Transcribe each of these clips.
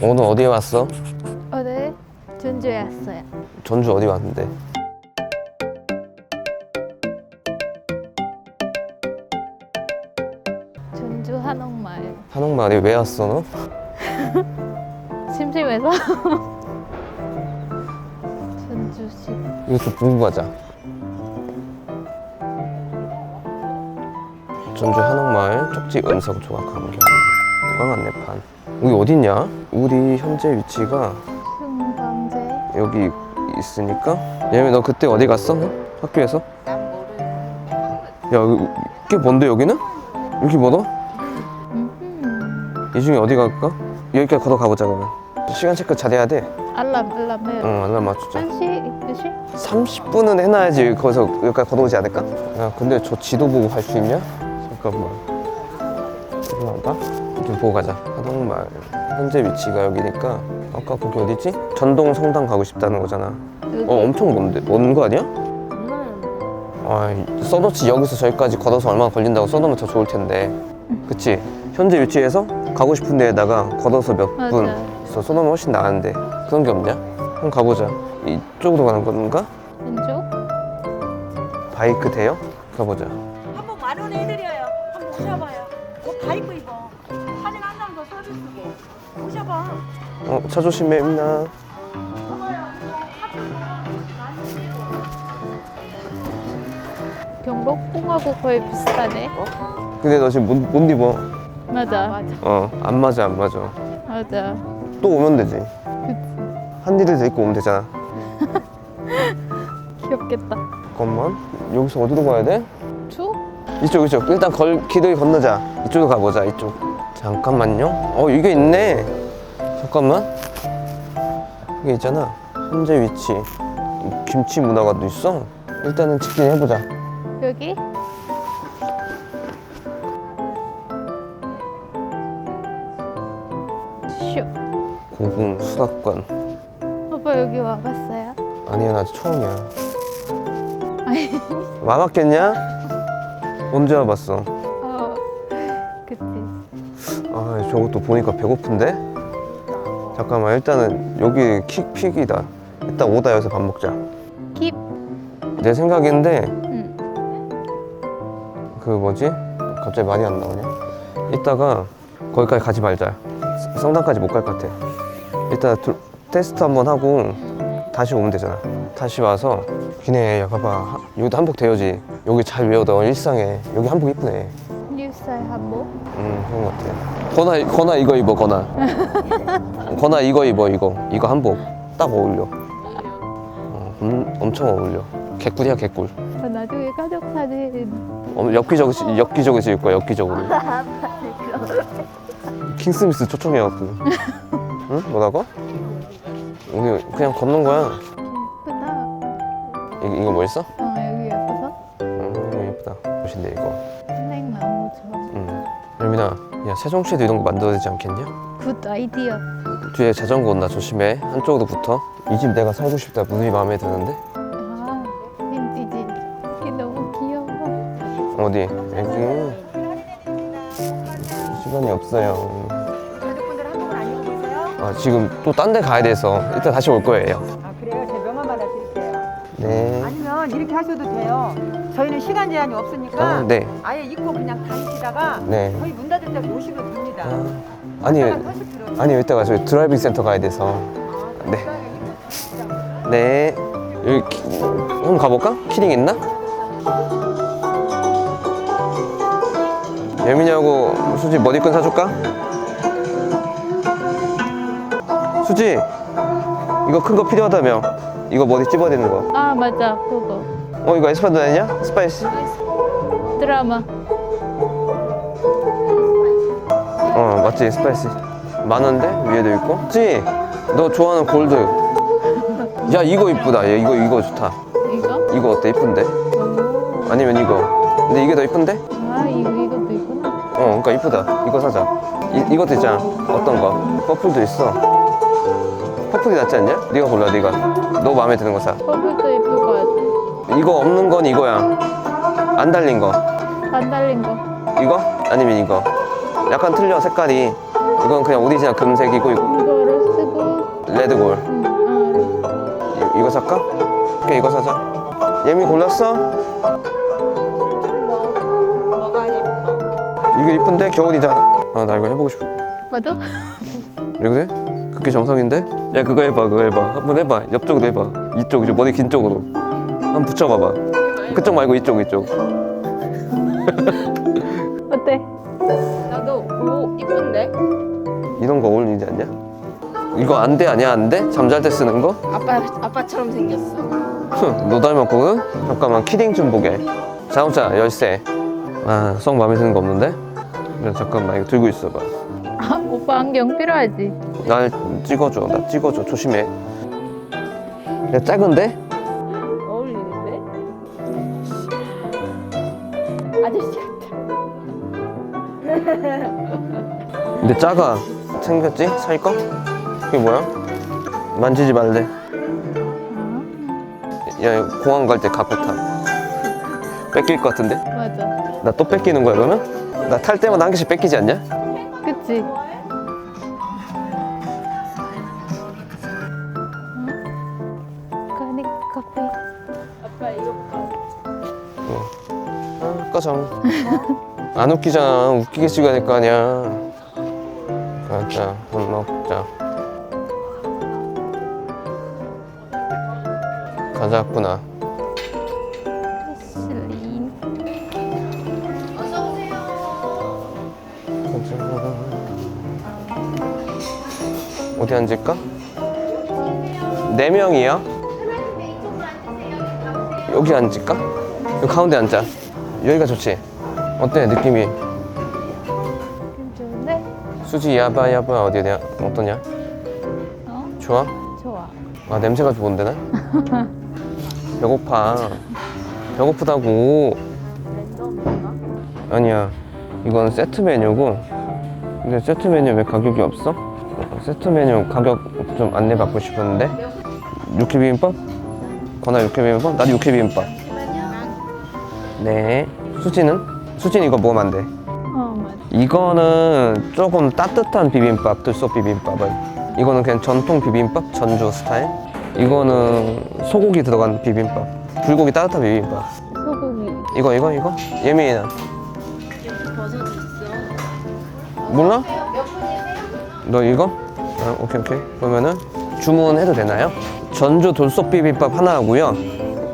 오늘 어디에 왔어? 오늘 전주에 왔어요. 전주 어디 왔는데? 전주 한옥마을. 한옥마을에 왜 왔어 너? 심심해서. 전주시. 보고 가자. 전주 한옥마을 쪽지 음성 조각 감경 관광 안내 판. 여기 어딨냐? 우리 현재 위치가 흥방제. 여기 있으니까. 예미 너 그때 어디 갔어? 너? 학교에서? 야, 여기 꽤 먼데 여기는? 이렇게 멀어? 음. 이 중에 어디 갈까? 여기까지 걸어 가보자 그러면. 시간 체크 잘해야 돼. 알람 알람 해. 응, 알람 맞추자. 1시 2시? 30분은 해놔야지 거기서 여기까지 걸어오지 않을까? 야 근데 저 지도 보고 갈 수 있냐? 잠깐만 봐? 좀 보고 가자 하동마을 현재 위치가 여기니까 아까 거기 어디지? 전동 성당 가고 싶다는 거잖아. 어 엄청 먼데 먼 거 아니야? 아 써놓지 여기서 저기까지 걸어서 얼마나 걸린다고 써놓으면 더 좋을 텐데 그치? 현재 위치에서 가고 싶은 데에다가 걸어서 몇 분 맞아. 있어 써놓으면 훨씬 나은데 그런 게 없냐? 한번 가보자 이쪽으로 가는 건가? 왼쪽? 바이크 대여? 가보자. 한복 만 원에 해드려요. 한번 오셔봐요. 옷다 입고 어, 차 조심해, 임나. 경복궁하고 거의 비슷하네. 근데 너 지금 못, 못 입어. 맞아. 어, 안 맞아, 안 맞아. 맞아. 또 오면 되지. 한 일을 데리고 오면 되잖아. 귀엽겠다. 잠깐만. 여기서 어디로 가야 돼? 추? 이쪽, 이쪽. 일단 걸, 길을 건너자. 이쪽으로 가보자, 이쪽. 잠깐만요. 어, 이게 있네. 잠깐만. 이게 있잖아. 현재 위치. 김치 문화가도 있어. 일단은 직진 해보자. 여기? 슈. 고궁 수락관. 오빠 여기 와봤어요? 아니야, 나 처음이야. 아니. 와봤겠냐? 언제 와봤어? 어. 그치. 아 저것도 보니까 배고픈데? 잠깐만 일단은 여기 킥픽이다. 일단 오다 여기서 밥 먹자. 킵. 내 생각인데 응. 그 뭐지? 갑자기 말이 안 나오냐? 이따가 거기까지 가지 말자. 스- 성당까지 못 갈 것 같아. 일단 두- 테스트 한번 하고 다시 오면 되잖아. 다시 와서 기네 야 봐봐. 하- 여기도 한복 대여지. 여기 잘 외워 너 일상에. 여기 한복 이쁘네. 뉴스타일 한복. 음 그런 것 같아 거나 거나 이거 입어 거나. 거나 이거 입어 이거. 이거 한복 딱 어울려. 어, 음, 엄청 어울려. 개꿀이야 개꿀. 아, 나중에 가족 사진. 어, 엽기적으로 엽기적으로 지을 거야 엽기적으로. 킹스미스 초청해갖고. 응? 뭐라고? 오늘 그냥 걷는 거야. 예쁘다. 이거, 이거 뭐 있어? 어, 여기 예뻐서. 음 예쁘다. 멋있네 이거 세종시에도 이런 거 만들어야 되지 않겠냐? 굿 아이디어. 뒤에 자전거 온다 조심해 한쪽으로 붙어 이 집 내가 살고 싶다 무지 마음에 드는데 아, 빈티지. 이게 너무 귀여워. 어디 여기 시간이 없어요 가족분들 한복을 안 입어보세요? 아 지금 또 딴 데 가야 돼서 이따 다시 올 거예요 아 그래요? 제 명함 받아 드릴게요. 네 아니면 이렇게 하셔도 돼요. 저희는 시간 제한이 없으니까 아, 네. 아예 입고 그냥 다니시다가 네. 거의 문 닫을 때 오시면 됩니다. 아, 아니. 아니 이따가 저희 드라이빙 센터 가야 돼서 네. 네 여기 키, 한번 가볼까? 키링 있나? 예민이하고 수지 머리끈 사줄까? 수지 이거 큰 거 필요하다며 이거 머리 찝어야 되는 거 아, 맞아. 그거. 어 이거 에스파도 아니냐? 스파이시? 드라마. 어 맞지 스파이시 많은데 위에도 있고 수지 너 좋아하는 골드 야 이거 이쁘다 얘 이거 이거 좋다 이거? 이거 어때 이쁜데? 오. 아니면 이거 근데 이게 더 이쁜데? 아, 이거, 이것도 있구나. 어 그러니까 이쁘다 이거 사자 이, 이것도 있잖아 어떤 거 퍼플도 있어 퍼플이 낫지 않냐? 네가 골라 네가 너 마음에 드는 거사 같아. 이거 없는 건 이거야 안 달린 거 안 달린 거. 이거? 아니면 이거 약간 틀려 색깔이 이건 그냥 오리지널 금색이고 이거 이거를 쓰고 레드골. 응, 아, 이- 이거 살까? 오케이 이거 사자. 예미 골랐어? 뭐가 예뻐? 이거 이쁜데 겨울이잖아. 아 나 이거 해보고 싶어. 맞아? 이거 돼? 그게 정성인데? 야 그거 해봐 그거 해봐 한번 해봐 옆쪽으로 해봐 이쪽 이쪽 머리 긴 쪽으로 한번 붙여봐봐 그쪽 말고 이쪽 이쪽 어때? 나도 오 이쁜데? 이런 거 어울리지 않냐? 이거 안 돼 아니야 안 돼? 잠잘 때 쓰는 거? 아빠 아빠처럼 생겼어. 흥, 너 닮았거든? 잠깐만 키링 좀 보게 자동차 열쇠 아 썩 마음에 드는 거 없는데? 그래, 잠깐만 이거 들고 있어봐 아, 오빠 안경 필요하지? 날 찍어줘 나 찍어줘 조심해 야 작은데? 근데 작아 생겼지? 살 거? 그게 뭐야? 만지지 말래 야 이거 공항 갈 때 갖고 타 뺏길 것 같은데? 맞아. 나 또 뺏기는 거야 그러면? 나 탈 때마다 한 개씩 뺏기지 않냐? 그치? 까니 커피. 아빠 이거 봐. 아, 꺼져 안 웃기잖아 웃기게 찍어야 될 거 아니야 가자 밥 먹자 가자꾸나 슬린. 가자 어디 앉을까? 네 명이요? 여기 앉을까? 여기 가운데 앉자 여기가 좋지? 어때 느낌이? 수지 야바 야바 어디야 어떠냐? 어? 좋아? 좋아. 아 냄새가 좋은데 나? 배고파 배고프다고? 아니야 이건 세트 메뉴고 근데 세트 메뉴 왜 가격이 없어? 어, 세트 메뉴 가격 좀 안내 받고 싶었는데 육회 비빔밥? 건아 육회 비빔밥? 나도 육회 비빔밥 네 수지는? 수지는 이거 먹으면 안 돼. 이거는 조금 따뜻한 비빔밥, 들소 비빔밥은. 이거는 그냥 전통 비빔밥, 전주 스타일. 이거는 소고기 들어간 비빔밥. 불고기 따뜻한 비빔밥. 소고기. 이거, 이거, 이거? 예민이나. 여기 버섯이 있어. 몰라? 너 이거? 아, 오케이, 오케이. 그러면은 주문해도 되나요? 전주 돌솥 비빔밥 하나 하고요.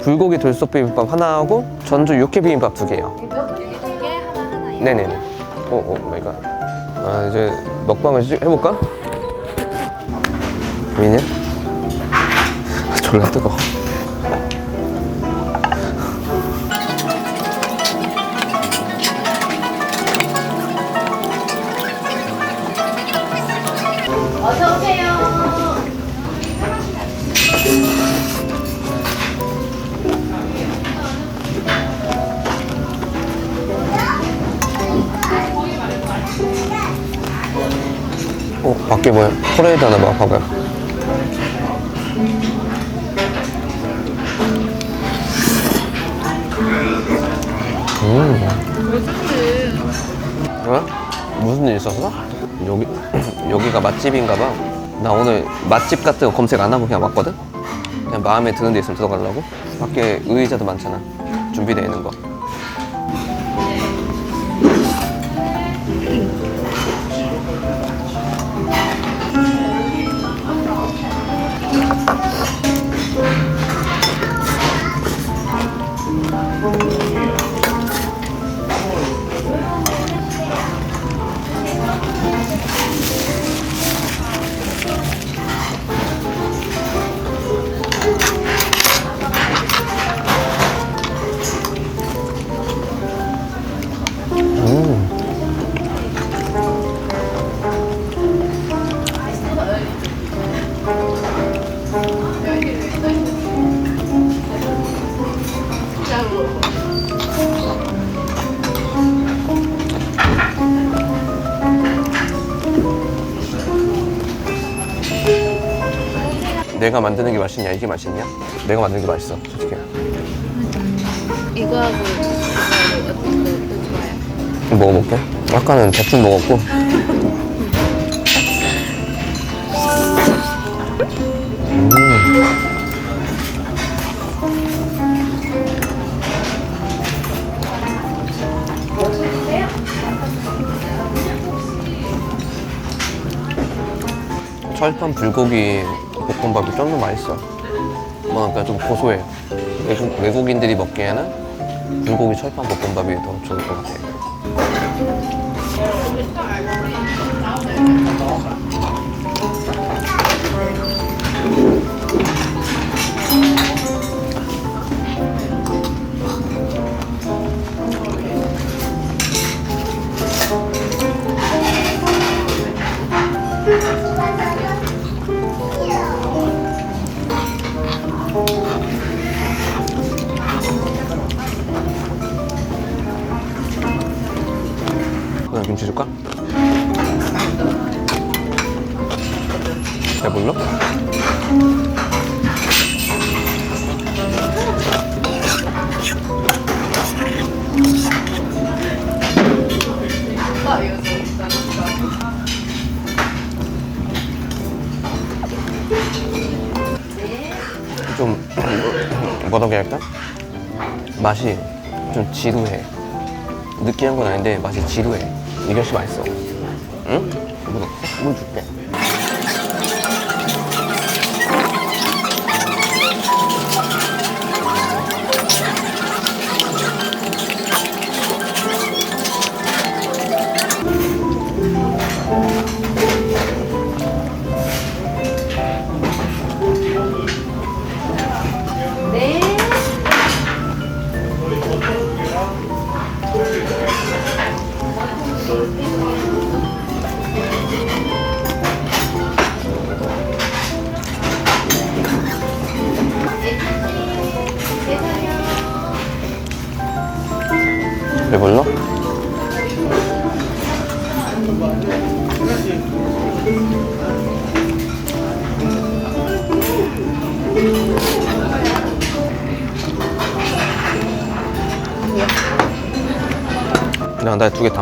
불고기 돌솥 비빔밥 하나 하고 전주 육회 비빔밥 두 개요. 여기 두개 하나 하나. 네네네. 마이 갓. 아, 이제 먹방을 시- 해볼까? 보이냐? 졸라 뜨거. 퍼레이드 하나 봐, 봐봐요. 음. 뭐야? 무슨 일 있었어? 여기, 여기가 맛집인가 봐. 나 오늘 맛집 같은 거 검색 안 하고 그냥 왔거든? 그냥 마음에 드는 데 있으면 들어가려고. 밖에 의자도 많잖아. 준비되어 있는 거. 내가 만드는 게 맛있냐 이게 맛있냐? 내가 만드는 게 맛있어 솔직히 이거하고 이거하고 어떤 것도 좋아요? 먹어볼게 아까는 대충 먹었고 음. 철판 불고기 볶음밥이 좀 더 맛있어. 뭐랄까 좀 고소해. 외국, 외국인들이 먹기에는 불고기 철판 볶음밥이 더 좋을 것 같아. 지루해. 느끼한 건 아닌데 맛이 지루해. 훨씬 맛있어.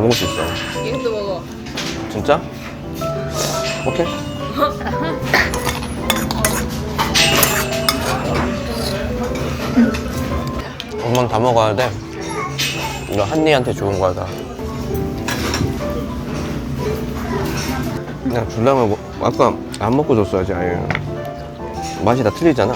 먹을 수 있어. 이것도 먹어. 진짜? 오케이. 엄마는 다 먹어야 돼. 이거 한니한테 좋은 거야, 다. 그냥 줄라면 뭐, 아까 안 먹고 줬어야지, 아예. 맛이 다 틀리잖아.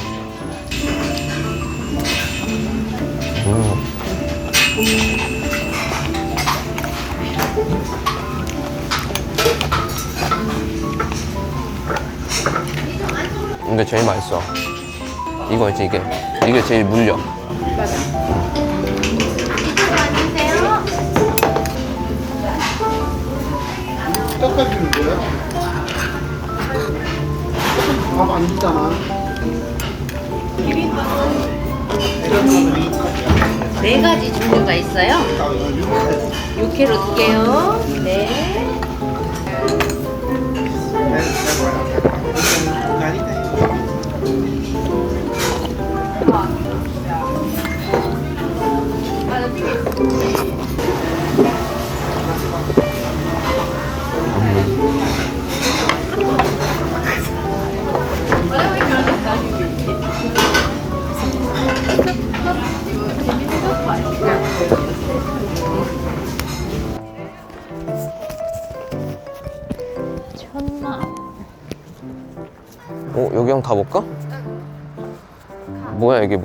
근데 제일 맛있어. 이거 있지, 이게. 이게 제일 물려. 깎아주는 거야? 밥안 주잖아. 네 가지 종류가 있어요. 6회로 두 개요. 네.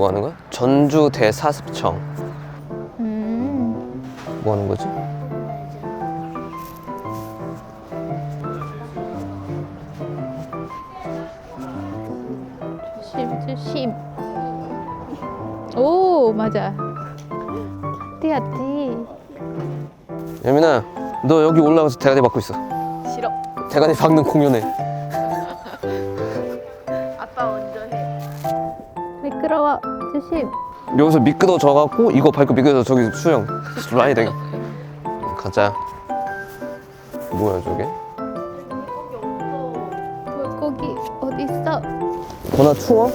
뭐 하는 거야? 전주 대사습청. 음. 뭐 하는 거지? 조심 조심. 오 맞아. 띠아띠. 예민아, 너 여기 올라가서 대가리 받고 있어. 싫어. 대가리 박는 공연해. 70 여기서 미끄러 져갖고 이거 밟고 미끄러 져 저기 수영 라인 되게 가자 뭐야 저게 물고기 어디 있어? 건아 추워?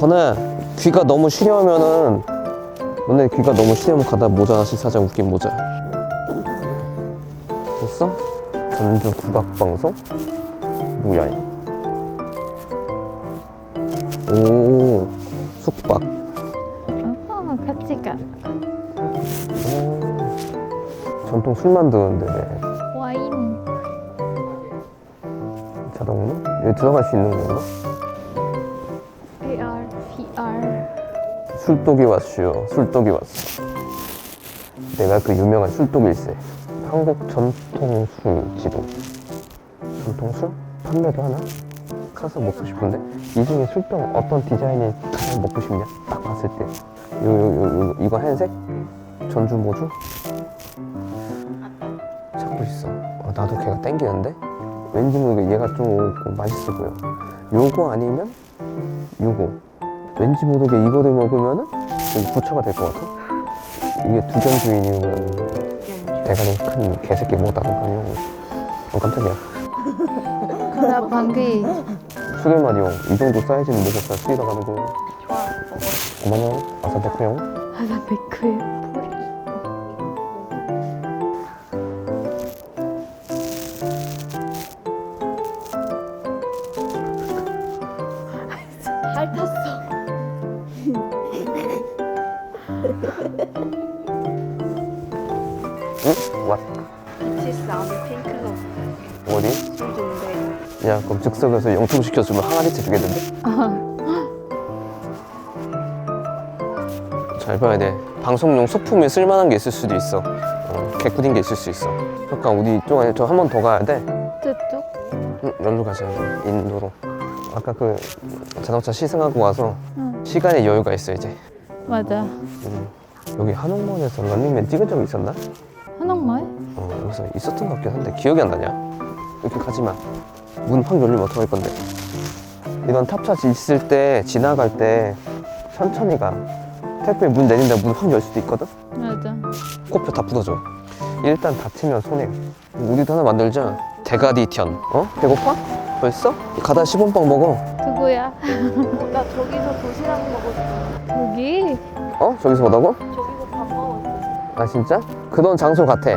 건아 귀가 너무 시려면은 너네 귀가 너무 시려면 가다 모자 하나씩 사자 웃긴 모자 됐어? 전주 국악방송? 뭐야 이 10만 도는데 와인 자동으로? 여기 들어갈 수 있는 건가? AR, VR 술독이 왔슈 술독이 왔어 내가 그 유명한 술독일세 한국 전통술 지도 전통술? 판매도 하나? 가서 먹고 싶은데 이 중에 술병 어떤 디자인이 가장 먹고 싶냐? 딱 봤을 때 요 요 요 요 이거 흰색? 전주 모주? 찾고 있어. 어, 나도 걔가 땡기는데? 왠지 모르게 얘가 좀 맛있어 보여. 요거 아니면 요거. 왠지 모르게 이거를 먹으면은 부처가 될 것 같아. 이게 두견 주인이면 대가리 큰 개새끼 뭐다든가요. 어 깜짝이야. 가라 방귀. 수개만이요. 이 정도 사이즈는 쓰이다 가는 거. 좋아. 5만 원. 아사 데크용. 하나 뿌 야 그럼 즉석에서 영통 시켜주면 항아리째 주겠는데? 아, 잘 봐야 돼. 방송용 소품에 쓸만한 게 있을 수도 있어. 어, 개꿀인 게 있을 수 있어. 잠깐 우리 이쪽 안에 저한 번 더 가야 돼. 뚜뚝. 응, 여기로 가자. 인도로. 아까 그 자동차 시승하고 와서 응. 시간의 여유가 있어 이제. 맞아. 음. 여기 한옥마을에서 런닝맨 찍은 적 있었나? 한옥마을? 어, 여기서 있었던 것 같긴 한데 기억이 안 나냐? 이렇게 가지 마. 문 확 열리면 어떡할 건데? 이런 탑차 있을 때 지나갈 때 천천히 가. 택배 문 내린다 문 확 열 수도 있거든? 맞아. 코표 다 부러져. 일단 다치면 손해. 우리도 하나 만들자. 대가디션. 어? 배고파? 벌써? 가다 10원빵 먹어. 누구야? 나 저기서 도시락 먹었어. 여기? 어? 저기서 뭐라고? 저기서 밥 먹었어. 아 진짜? 그런 장소 같아.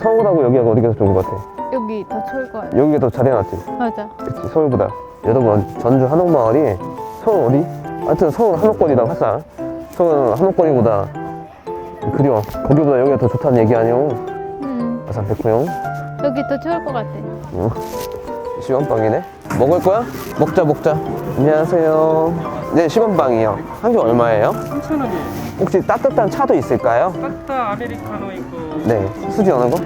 서울하고 여기하고 어디가 더 좋은 것 같아? 여기 더 철거야. 여기가 더 잘해놨지. 맞아. 그치 서울보다. 여러분 전주 한옥마을이 서울 어디? 하여튼 서울 한옥거리라고 하자. 서울 한옥거리보다 그려. 거기보다 여기가 더 좋다는 얘기 아니오? 응. 아산 백호형. 여기 더 좋을 것 같아. 시원빵이네. 먹을 거야? 먹자 먹자. 안녕하세요. 네 시원빵이요. 한 개 얼마예요? 3,000원이에요. 혹시 따뜻한 차도 있을까요? 따뜻한 아메리카노 있고 네. 수지 어느 거?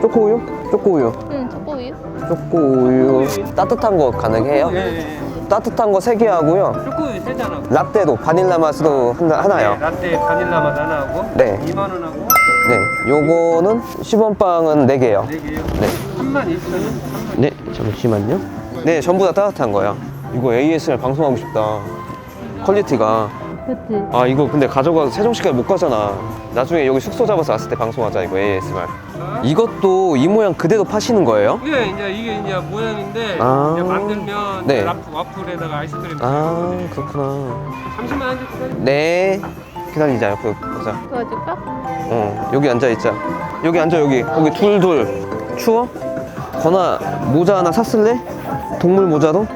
초코우유? 초코우유. 응, 초코우유? 초코우유. 따뜻한 거 가능해요? 예. 따뜻한 거 세 개 하고요. 초코우유 세잔 하고 라떼도 바닐라 맛으로 하나, 하나요. 네, 라떼 바닐라 맛 하나 하고 네. 2만 원 하고 네. 요거는 시범빵은 네 개요. 4개요. 네. 3만 2천 원. 네. 잠시만요. 네, 전부 다 따뜻한 거예요. 이거 ASR 방송하고 싶다. 퀄리티가. 그치? 아, 이거 근데 가져가서 세종시까지 못 가잖아. 나중에 여기 숙소 잡아서 왔을 때 방송하자, 이거 ASMR. 이것도 이 모양 그대로 파시는 거예요? 이게 이제 이게 이제 모양인데 아. 이제 만들면 네. 와플, 와플에다가 아이스크림 아. 그렇구나. 잠시만 앉아 기다려. 네. 기다리자, 옆에 가자. 도와줄까? 어, 여기 앉아 있자. 여기 앉아 여기. 거기 둘둘. 추워? 건아 모자 하나 샀을래? 동물 모자로?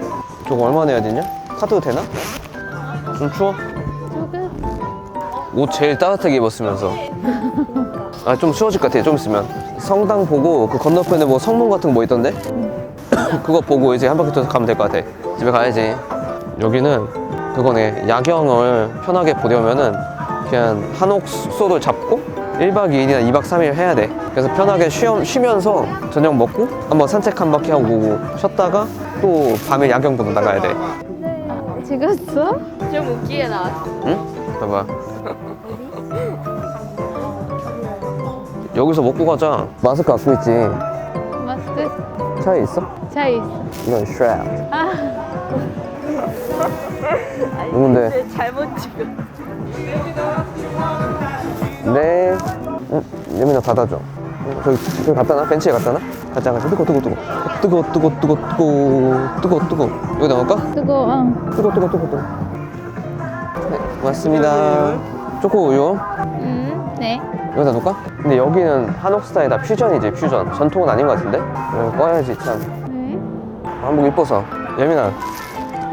저거 얼마 내야 되냐? 카드 되나? 좀 추워? 옷 제일 따뜻하게 입었으면서. 아 좀 추워질 것 같아. 좀 있으면. 성당 보고 그 건너편에 뭐 성문 같은 거 뭐 있던데? 그거 보고 이제 한 바퀴 돌아서 가면 될 것 같아. 집에 가야지. 여기는 그거네. 야경을 편하게 보려면은 그냥 한옥 숙소를 잡고 1박 2일이나 2박 3일 해야 돼. 그래서 편하게 쉬, 쉬면서 저녁 먹고 한번 산책 한 바퀴 하고 쉬었다가 또 밤에 야경 보러 나가야 돼. 아, 찍었어? 좀 웃기게 나왔어. 응? 봐봐. 여기서 먹고 가자. 마스크 갖고 있지. 마스크? 차에 있어? 차 있어. 이건 슈랩. 아, 누군데? 잘못 찍어. 네. 응, 예민아 닫아줘. 응, 저기, 저기 갖다 놔? 벤치에 갖다 놔? 가자, 가자. 뜨거, 뜨거, 뜨거. 뜨거, 뜨거, 뜨거, 뜨거. 뜨거, 뜨거. 여기다 넣을까? 뜨거워. 응. 뜨거, 뜨거, 뜨거, 뜨거. 네, 고맙습니다. 초코 우유. 음, 네. 여기다 놓을까? 근데 여기는 한옥 스타일 다 퓨전이지, 퓨전. 전통은 아닌 것 같은데? 여기 꺼야지, 참. 네. 한복 이뻐서. 예민아,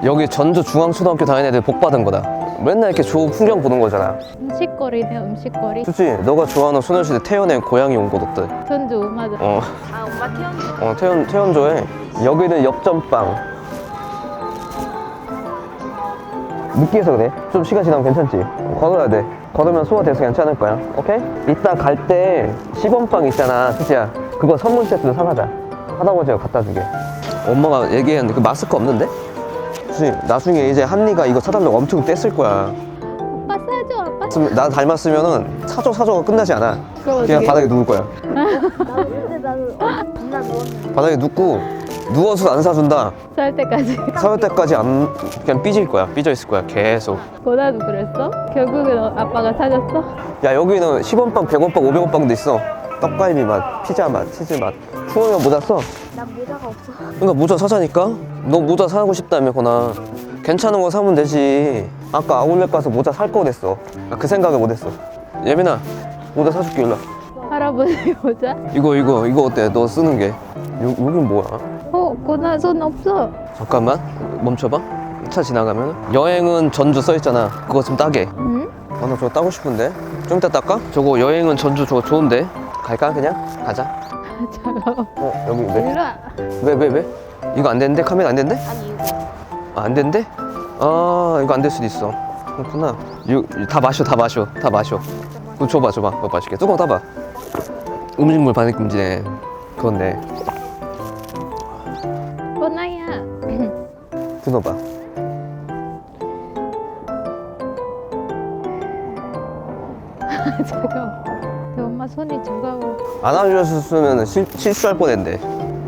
여기 전주 중앙초등학교 다니는 애들 복 받은 거다. 맨날 이렇게 좋은 풍경 보는 거잖아. 음식거리네, 음식거리. 수지, 너가 좋아하는 소녀시대 태연의 고향이 온 곳 어때? 전주, 맞아. 어, 아 엄마 태연이 어 태연, 태연조에 여기는 엽전빵. 느끼해서 그래. 좀 시간 지나면 괜찮지? 걸어야 돼. 걸으면 소화 돼서 괜찮을 거야. 오케이? 이따 갈 때 시범빵 있잖아, 수지야. 그거 선물 세트로 사가자. 할아버지가 갖다 주게. 엄마가 얘기했는데 그 마스크 없는데? 수지, 나중에 이제 한니가 이거 사달라고 엄청 뗐을 거야. 아빠 사줘 아빠 나 닮았으면은 사줘 사줘가 끝나지 않아. 그럼 그냥 바닥에 누울 거야. 나는 어, 겁나 누웠는데. 바닥에 눕고 누워서 안 사준다. 살 때까지 사올 때까지 안 그냥 삐질 거야. 삐져 있을 거야. 계속. 보다도 그랬어? 결국은 어- 아빠가 사줬어? 야 여기는 10원 빵, 100원 빵, 500원 빵도 있어. 떡갈비 맛, 피자 맛, 치즈 맛. 추우면 모자 써. 난 모자가 없어. 그러니까 모자 사자니까. 너 모자 사고 싶다며 거나. 괜찮은 거 사면 되지. 아까 아울렛 가서 모자 살거 그랬어. 나그 생각을 못 했어. 예민아, 모자 사줄게 일로. 와. 할아버지 모자? 이거 이거 이거 어때? 너 쓰는 게. 요, 여긴 뭐야? 어 고나 손 없어 잠깐만 멈춰봐. 차 지나가면 여행은 전주 써 있잖아. 그거 좀 따게. 응? 아, 나 저거 따고 싶은데. 좀 이따 딸까? 저거 여행은 전주 저거 좋은데. 갈까 그냥? 가자. 잠깐만 어 여기 왜? 일로 와 왜 왜 왜? 이거 안 되는데? 카메라 안 되는데? 아니 이거. 아, 안 된대? 아 이거 안 될 수도 있어. 그렇구나. 이거 다 마셔 다 마셔 다 마셔. 그거 줘봐 줘봐 그거 마실게. 뚜껑 따봐. 음식물 반입 금지네. 그건데. 끊어봐. 잠깐만 내 엄마 손이 차가워 안 실, 실수할 뻔했는데.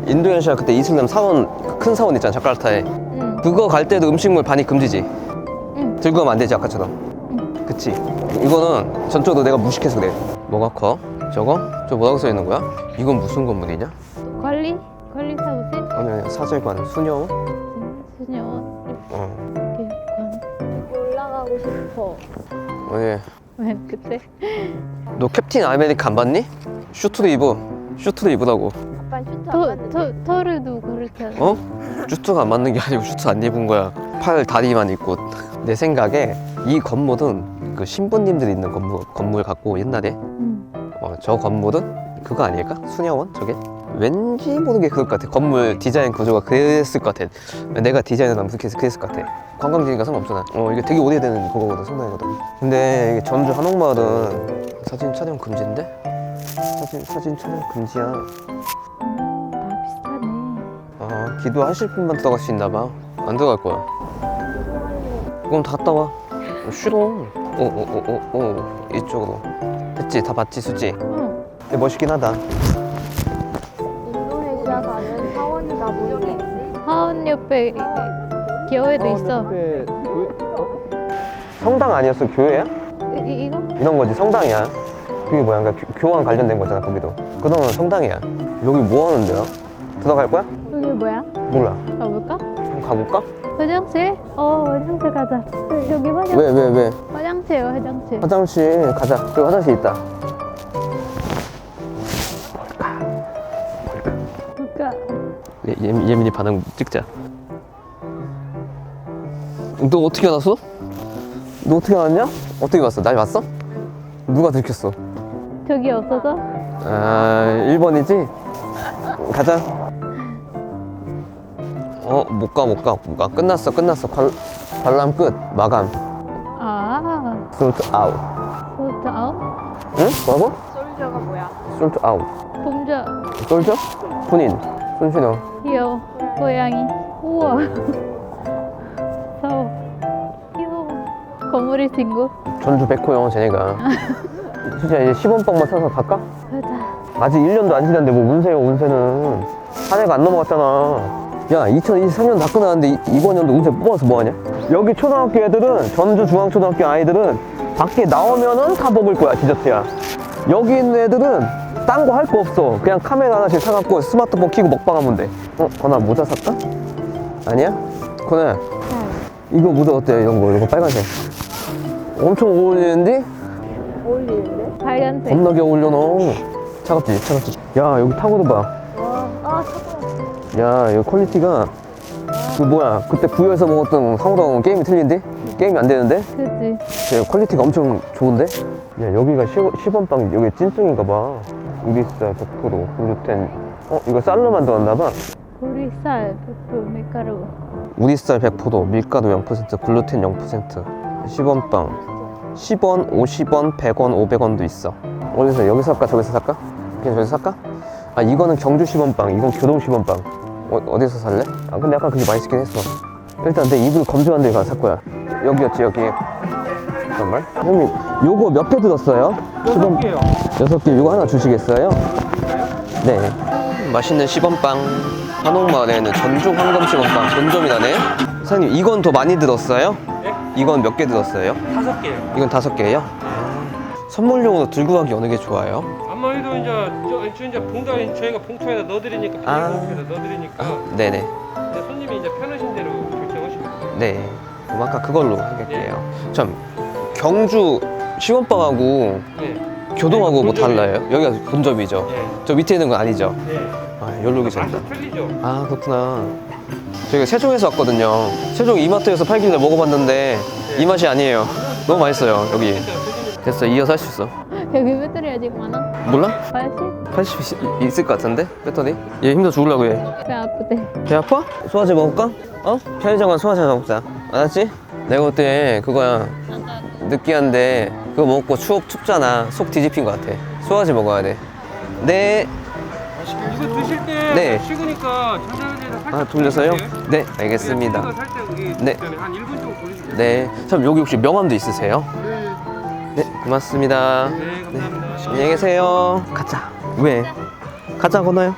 인도네시아 그때 이슬람 사원 그큰 사원 있잖아 자카르타에. 응 그거 갈 때도 음식물 반입 금지지. 응. 들고 가면 안 되지 아까처럼. 그치. 이거는 전적으로 내가 무식해서 그래. 뭐가 커? 저거? 저 뭐라고 써 있는 거야? 이건 무슨 건물이냐? 관리? 관리사무실? 아니 아니 수녀원? 수녀원 왜? 왜 그때? 너 캡틴 아메리카 안 봤니? 슈트도 입어. 슈트도 입으라고. 아빠 슈트 안 터, 봤는데. 터, 털에도 그렇잖아 어? 슈트가 안 맞는 게 아니고 슈트 안 입은 거야. 팔 다리만 입고. 내 생각에 이 건물은 그 신부님들이 있는 건물 건물 같고 옛날에 응. 어, 저 건물은 그거 아닐까? 수녀원 저게? 왠지 모르게 그럴 것 같아. 건물 디자인 구조가 그랬을 것 같아. 내가 디자인을 하면 그랬을, 그랬을 것 같아. 관광지니까 상관없잖아. 어, 이게 되게 오래되는 그거거든, 성당이거든. 근데 이게 전주 한옥마을은 사진 촬영 금지인데? 사진, 사진 촬영 금지야. 음, 다 비슷하네 아, 기도하실 분만 들어갈 수 있나 봐. 안 들어갈 거야. 그럼 다 갔다 와. 어, 싫어. 어, 어, 어, 어, 어. 이쪽으로. 됐지? 다 봤지, 수지? 응 근데 멋있긴 하다. 옆에 교회도 있어 성당 아니었어? 교회야? 이, 이- 이거? 이런 거지 성당이야 그게 뭐야 그러니까 교- 교황 관련된 거잖아 거기도 그동안 성당이야 여기 뭐 하는 데야? 들어갈 거야? 여기 뭐야? 몰라 가볼까? 한번 가볼까? 화장실? 어 화장실 가자 여- 여기 화장 왜왜 왜? 화장실 화장실 화장실 가자 저기 화장실 있다 볼까? 예, 예, 예민이 반응 찍자 너 어떻게 알았어? 너 어떻게 알았냐? 어떻게 봤어? 날 봤어? 누가 들켰어? 저기 없어서? 아 1번이지? 가자 어 못 가 못 가 못 가 끝났어 끝났어 관, 관람 끝 마감 아 솔트 아웃 소트 아웃? 응? 뭐라고? 솔저가 뭐야? 솔트 아웃 동자 솔저? 군인 손신호 귀여워 고양이 우와 거물이 친구? 전주 백호영 쟤네가. 진짜 이제 10원빵만 사서 갈까? 가자 아직 1년도 안 지났는데 뭐 운세요 운세는. 한 해가 안 넘어갔잖아. 야 2023년 다 끝났는데 이- 이번 연도 운세 뽑아서 뭐하냐? 여기 초등학교 애들은 전주 중앙초등학교 아이들은 밖에 나오면은 다 먹을 거야 디저트야. 여기 있는 애들은 딴 거 할 거 없어. 그냥 카메라 하나씩 사갖고 스마트폰 켜고 먹방하면 돼. 어? 건아 모자 살까? 아니야? 건아. 이거 모자 어때? 이런 거 이거 빨간색 엄청 어울리는데? 어울리는데? 빨간색 겁나게 어울려 너 차갑지 차갑지 야 여기 타고도 봐 와, 아 차가워. 야, 여기 퀄리티가 그 뭐야 그때 부여에서 먹었던 상호동 게임이 틀린데? 게임이 안 되는데? 그치 야, 퀄리티가 엄청 좋은데? 야 여기가 시, 번빵 여기 찐통인가 봐 우리쌀 100% 글루텐 어? 이거 쌀로 만들었나 봐 우리 쌀 100% 밀가루. 우리 쌀 100%도 밀가루 0% 글루텐 0% 10원빵 10원, 50원, 100원, 500원도 있어 어디서 여기서 살까 저기서 살까? 그냥 저기서 살까? 아 이거는 경주 10원빵 이건 교동 10원빵 어, 어디서 살래? 아 근데 약간 그게 맛있긴 했어 일단 내 입을 검증한 데 가서 살 거야 여기였지 여기 잠깐만 형님 요거 몇 개 들었어요? 여섯 개요. 여섯 개 이거 하나 주시겠어요? 네. 맛있는 시범빵. 한옥마을에는 전주 황금 시범빵 본점이 나네. 사장님 이건 더 많이 들었어요? 네? 이건 몇 개 들었어요? 다섯 개요. 이건 다섯 개예요? 선물용으로 들고 가기 어느 게 좋아요? 아무래도 이제 저, 저 이제 봉다에 저희가 봉투에다 넣어드리니까 아. 봉투에다 넣어드리니까 네네. 이제 손님이 이제 편하신 대로 결정하시면 돼요. 네. 그럼 아까 그걸로 하겠게요. 참 경주 시범빵하고 네. 교동하고 뭐 본점이에요. 달라요? 여기가 본점이죠. 네. 저 밑에 있는 건 아니죠? 네. 아, 괜찮다. 맛이 틀리죠. 아 그렇구나 저희가 세종에서 왔거든요 세종 이마트에서 팔길래 먹어봤는데 이 맛이 아니에요 너무 맛있어요 여기 됐어 이어서 할 수 있어 여기 배터리 아직 많아? 몰라? 80? 80 있- 있을 것 같은데 배터리? 얘 힘들어 죽으려고 해배 배 아프대. 아파? 소화제 먹을까? 어? 편의점 가서 소화제 먹자 알았지? 내가 그때 그거야 느끼한데 그거 먹고 추억 춥잖아 속 뒤집힌 것 같아 소화제 먹어야 돼네 이거 드실 때 네. 식으니까 전자레인지에서 살짝 아, 돌려서요? 네 알겠습니다 네, 이게 네. 전에 한 1분 정도 돌리시면 돼요. 네. 참 여기 혹시 명함도 있으세요? 네, 고맙습니다. 네, 감사합니다. 안녕히 계세요. 가자. 왜? 가자, 건너요.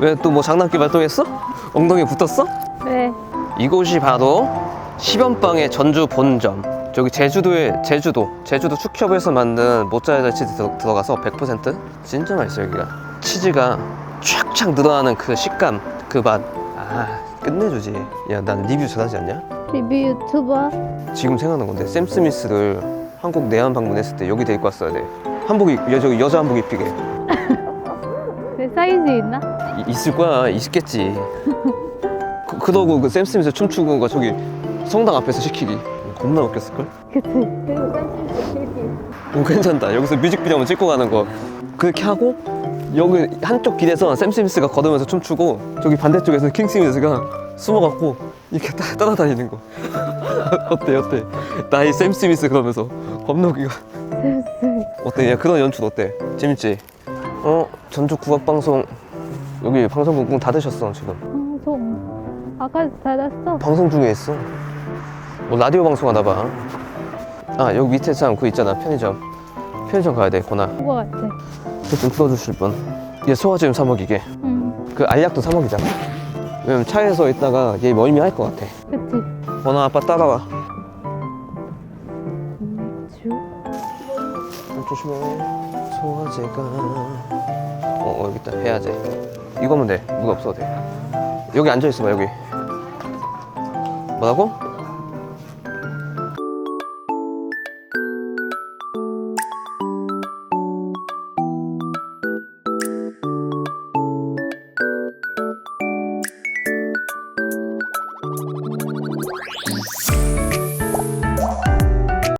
왜 또 뭐 장난기 발동했어? 엉덩이 붙었어? 왜? 이곳이 바로 시변빵의 전주 본점. 저기 제주도에 제주도 제주도 축협에서 만든 모짜렐라 치즈 들어- 들어가서 100% 진짜 맛있어 여기가. 치즈가 촥촥 늘어나는 그 식감 그 맛. 아 끝내주지. 야 난 리뷰 잘하지 않냐? 리뷰 유튜버? 지금 생각난 건데 샘 스미스를 한국 내한 방문했을 때 여기 데리고 왔어야 돼. 한복 입, 여, 저기 여자 한복 입히게. 그 사이즈 있나? 이- 있을 거야. 있겠지. 그, 그러고 그샘 스미스 춤추는 거 저기 성당 앞에서 시키기 겁나 웃겼을걸? 그치? 오 괜찮다. 여기서 뮤직비디오 한번 찍고 가는 거. 그렇게 하고 여기 한쪽 길에서 샘 스미스가 걸으면서 춤추고 저기 반대쪽에서 킹 스미스가 숨어갖고 이렇게 따, 따라다니는 거. 어때 어때? 나이 샘 스미스 그러면서 겁나 웃기가. 어때? 야 그런 연출 어때? 재밌지? 어 전주 국악 방송. 여기 방송국 문 닫으셨어 지금. 방송. 아까 닫았어. 방송 중에 있어 뭐 라디오 방송하나 봐 아 여기 밑에 참 그 있잖아 편의점 편의점 가야 돼 고나 그거 같아. 좀 풀어주실 분. 얘 소화제 좀 사 먹이게. 응. 그 알약도 사 먹이자. 왜냐면 차에서 있다가 얘 멀미할 것 같아. 그치? 번호 아빠 따라와. 주? 좀 조심해. 소화제가. 어, 어 여기 있다. 해야제. 이거면 돼. 누가 없어도 돼. 여기 앉아 있어봐 여기. 뭐라고?